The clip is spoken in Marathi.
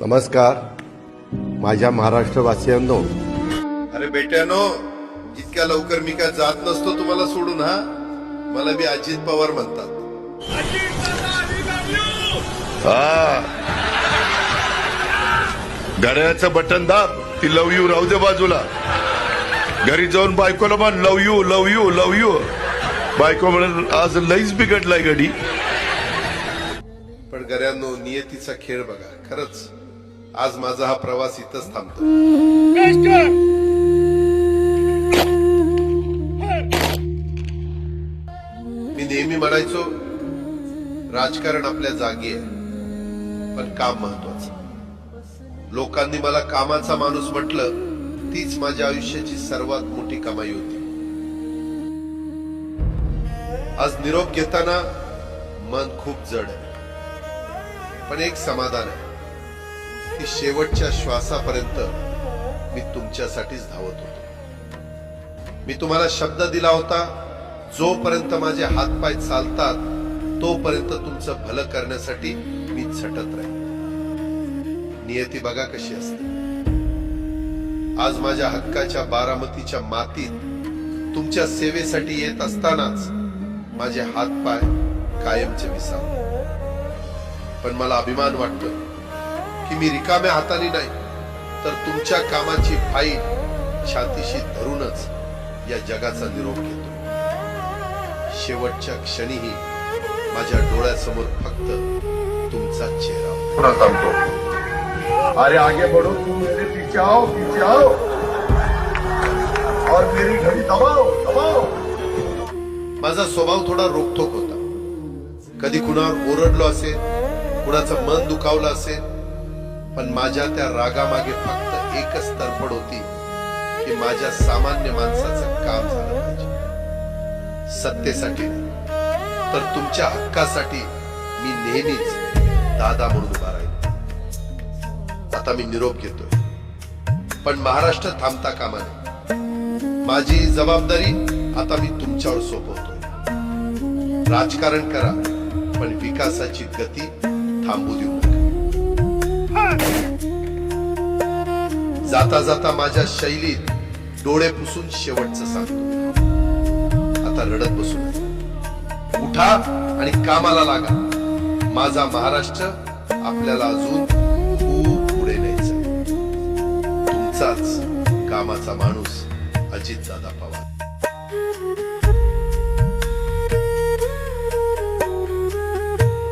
नमस्कार. माझ्या महाराष्ट्रवासियांनो. अरे बेट्यानो इतक्या लवकर मी काय जात नसतो तुम्हाला सोडून हा? मला बी अजित पवार म्हणतात. हा. घड्याळाचं बटन दाब ती लव यू राहू दे बाजूला. घरी जाऊन बायकोला म्हण love you love you love you. बायको म्हणून आज लईच बिघडलाय घडी पण गऱ्यांनो नियतीचा खेळ बघा खरंच. आज माझा हा प्रवास इथंच थांबतो. मी नेहमी म्हणायचो राजकारण आपल्या जागी आहे पण काम महत्वाचं. लोकांनी मला कामाचा माणूस म्हटलं तीच माझ्या आयुष्याची सर्वात मोठी कमाई होती. आज निरोप घेताना मन खूप जड आहे पण एक समाधान आहे. की शेवटच्या श्वासापर्यंत मी तुमच्यासाठीच धावत होतो. मी तुम्हाला शब्द दिला होता जोपर्यंत माझे हातपाय चालतात तोपर्यंत तुमचं भलं करण्यासाठी मी झटत राहील नियती बघा कशी असते. आज माझ्या हक्काच्या बारामतीच्या मातीत तुमच्या सेवेसाठी येत असतानाच माझे हातपाय कायमचे विसाव पण मला अभिमान वाटतो की मी रिकाम्या हाताने नाही तर तुमच्या कामाची फाईल छातीशी धरूनच या जगाचा निरोप घेतो. शेवटच्या क्षणीही माझ्या डोळ्यासमोर फक्त तुमचा चेहरा सांगतो अरे आगे बढ़ो तुम मेरे पीछे आओ पीछे आओ और मेरी घड़ी दबाओ दबाओ. माझा स्वभाव थोडा रोखोक होता. कधी कुणावर ओरडलो असेल कुणाचं मन दुखावलं असेल पण माझ्या त्या रागामागे फक्त एकच तरफड होती की माझ्या सामान्य माणसाचं काम झालं पाहिजे. सत्तेसाठी तर तुमच्या हक्कासाठी मी नेहमीच दादा म्हणून उभा राहील. आता मी निरोप घेतोय. पण महाराष्ट्र थांबता कामा नये. माझी जबाबदारी आता मी तुमच्यावर सोपवतोय. राजकारण करा पण विकासाची गती थांबू देऊ नका. जाता जाता माझ्या शैलीत डोळे पुसून शेवटचं सांगतो. आता रडत बसून. उठा आणि कामाला लागा. माझा महाराष्ट्र आपल्याला अजून खूप पुढे न्यायचा तुमचाच कामाचा माणूस अजित दादा पवार.